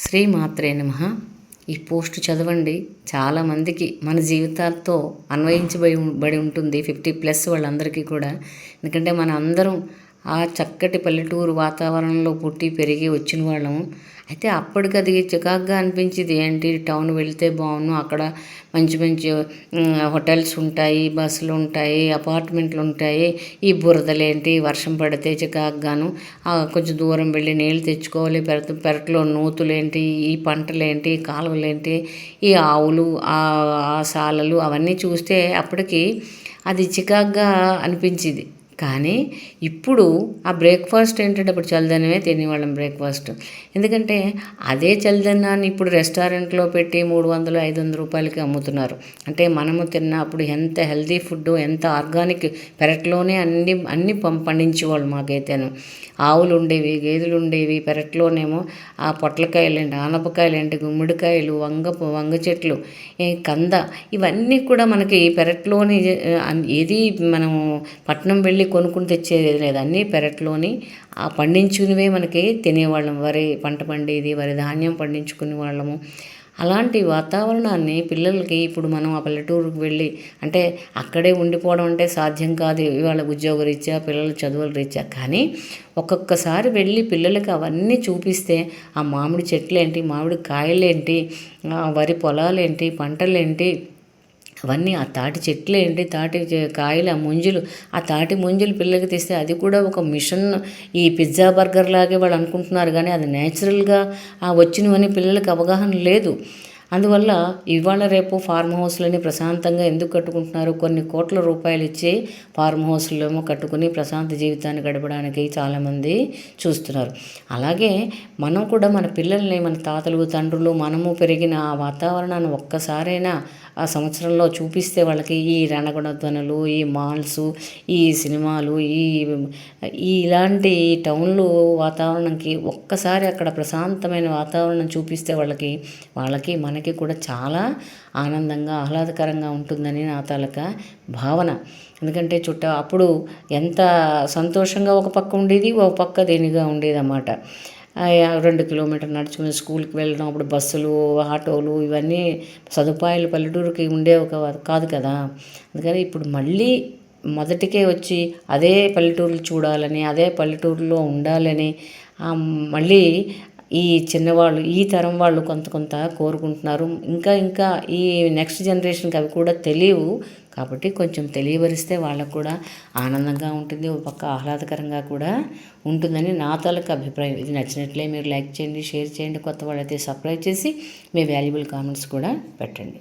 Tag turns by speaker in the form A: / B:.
A: శ్రీ మాత్రే నమ. ఈ పోస్ట్ చదవండి. చాలామందికి మన జీవితాలతో అన్వయించబడి బడి ఉంటుంది. ఫిఫ్టీ ప్లస్ వాళ్ళందరికీ కూడా. ఎందుకంటే మన అందరం ఆ చక్కటి పల్లెటూరు వాతావరణంలో పుట్టి పెరిగి వచ్చిన వాళ్ళము అయితే అప్పటికి అది చికాగ్గా అనిపించేది. ఏంటి? టౌన్ వెళితే బాగున్ను అక్కడ మంచి మంచి హోటల్స్ ఉంటాయి బస్సులు ఉంటాయి అపార్ట్మెంట్లు ఉంటాయి. ఈ బురదలేంటి వర్షం పడితే చికాగ్గాను. కొంచెం దూరం వెళ్ళి నీళ్ళు తెచ్చుకోవాలి. పెరట పెరట్లో నూతులేంటి ఈ పంటలేంటి కాలువలేంటి ఈ ఆవులు ఆ సాలలు అవన్నీ చూస్తే అప్పటికి అది చికాగ్గా అనిపించేది. కానీ ఇప్పుడు ఆ బ్రేక్ఫాస్ట్ ఏంటంటే అప్పుడు చల్లదనమే తినేవాళ్ళం బ్రేక్ఫాస్ట్. ఎందుకంటే అదే చల్లదన్నాన్ని ఇప్పుడు రెస్టారెంట్లో పెట్టి మూడు వందలు ఐదు వందల రూపాయలకి అమ్ముతున్నారు. అంటే మనము తిన్నప్పుడు ఎంత హెల్తీ ఫుడ్ ఎంత ఆర్గానిక్ పెరట్లోనే అన్ని అన్ని పండించేవాళ్ళు మాకైతేను. ఆవులు ఉండేవి గేదెలు ఉండేవి పెరట్లోనేమో ఆ పొట్లకాయలేంటి ఆనపకాయలేంటి గుమ్మడికాయలు వంగ వంగ చెట్లు కంద ఇవన్నీ కూడా మనకి పెరట్లోని ఏది మనము పట్నం వెళ్ళి కొనుక్కుని తెచ్చేది లేదు అన్నీ పెరట్లోని ఆ పండించుకునివే మనకి తినేవాళ్ళం. వరి పంట పండేది వరి ధాన్యం పండించుకునే వాళ్ళము. అలాంటి వాతావరణాన్ని పిల్లలకి ఇప్పుడు మనం ఆ పల్లెటూరుకు వెళ్ళి అంటే అక్కడే ఉండిపోవడం అంటే సాధ్యం కాదు. ఇవాళ ఉద్యోగ రీత్యా పిల్లల చదువుల రీత్యా. కానీ ఒక్కొక్కసారి వెళ్ళి పిల్లలకి అవన్నీ చూపిస్తే ఆ మామిడి చెట్లేంటి మామిడి కాయలేంటి వరి పొలాలేంటి పంటలేంటి అవన్నీ ఆ తాటి చెట్లు ఏంటి? తాటి కాయలు ఆ ముంజులు ఆ తాటి ముంజులు పిల్లలకి తెస్తే అది కూడా ఒక మిషన్. ఈ పిజ్జా బర్గర్ లాగే వాళ్ళు అనుకుంటున్నారు కానీ అది నేచురల్గా వచ్చినవని పిల్లలకి అవగాహన లేదు. అందువల్ల ఇవాళ రేపు ఫార్మ్ హౌస్లని ప్రశాంతంగా ఎందుకు కట్టుకుంటున్నారు? కొన్ని కోట్ల రూపాయలు ఇచ్చి ఫార్మ్ హౌస్లేమో కట్టుకుని ప్రశాంత జీవితాన్ని గడపడానికి చాలామంది చూస్తున్నారు. అలాగే మనం కూడా మన పిల్లల్ని మన తాతలు తండ్రులు మనము పెరిగిన ఆ వాతావరణాన్ని ఒక్కసారైనా ఆ సంవత్సరంలో చూపిస్తే వాళ్ళకి ఈ రణగుణధ్వనులు ఈ మాల్స్ ఈ సినిమాలు ఈ ఈ ఇలాంటి టౌన్లు వాతావరణంకి ఒక్కసారి అక్కడ ప్రశాంతమైన వాతావరణం చూపిస్తే వాళ్ళకి వాళ్ళకి మనకి కూడా చాలా ఆనందంగా ఆహ్లాదకరంగా ఉంటుందని నా తాలూకా భావన. ఎందుకంటే చుట్ట అప్పుడు ఎంత సంతోషంగా ఒక పక్క ఉండేది ఒక పక్క దేనిగా ఉండేది అన్నమాట రెండు కిలోమీటర్ నడుచుకుని స్కూల్కి వెళ్ళడం అప్పుడు బస్సులు ఆటోలు ఇవన్నీ సదుపాయాలు పల్లెటూరుకి ఉండేవి కాదు కదా. అందుకని ఇప్పుడు మళ్ళీ మొదటికే వచ్చి అదే పల్లెటూరులు చూడాలని అదే పల్లెటూరులో ఉండాలని మళ్ళీ ఈ చిన్నవాళ్ళు ఈ తరం వాళ్ళు కొంత కొంత కోరుకుంటున్నారు. ఇంకా ఇంకా ఈ నెక్స్ట్ జనరేషన్కి అవి కూడా తెలియవు. కాబట్టి కొంచెం తెలియవరిస్తే వాళ్ళకు కూడా ఆనందంగా ఉంటుంది ఒక పక్క ఆహ్లాదకరంగా కూడా ఉంటుందని నా తాలూకు అభిప్రాయం. ఇది నచ్చినట్లే మీరు లైక్ చేయండి షేర్ చేయండి కొత్త వాళ్ళైతే సబ్స్క్రైబ్ చేసి మీ వాల్యుబుల్ కామెంట్స్ కూడా పెట్టండి.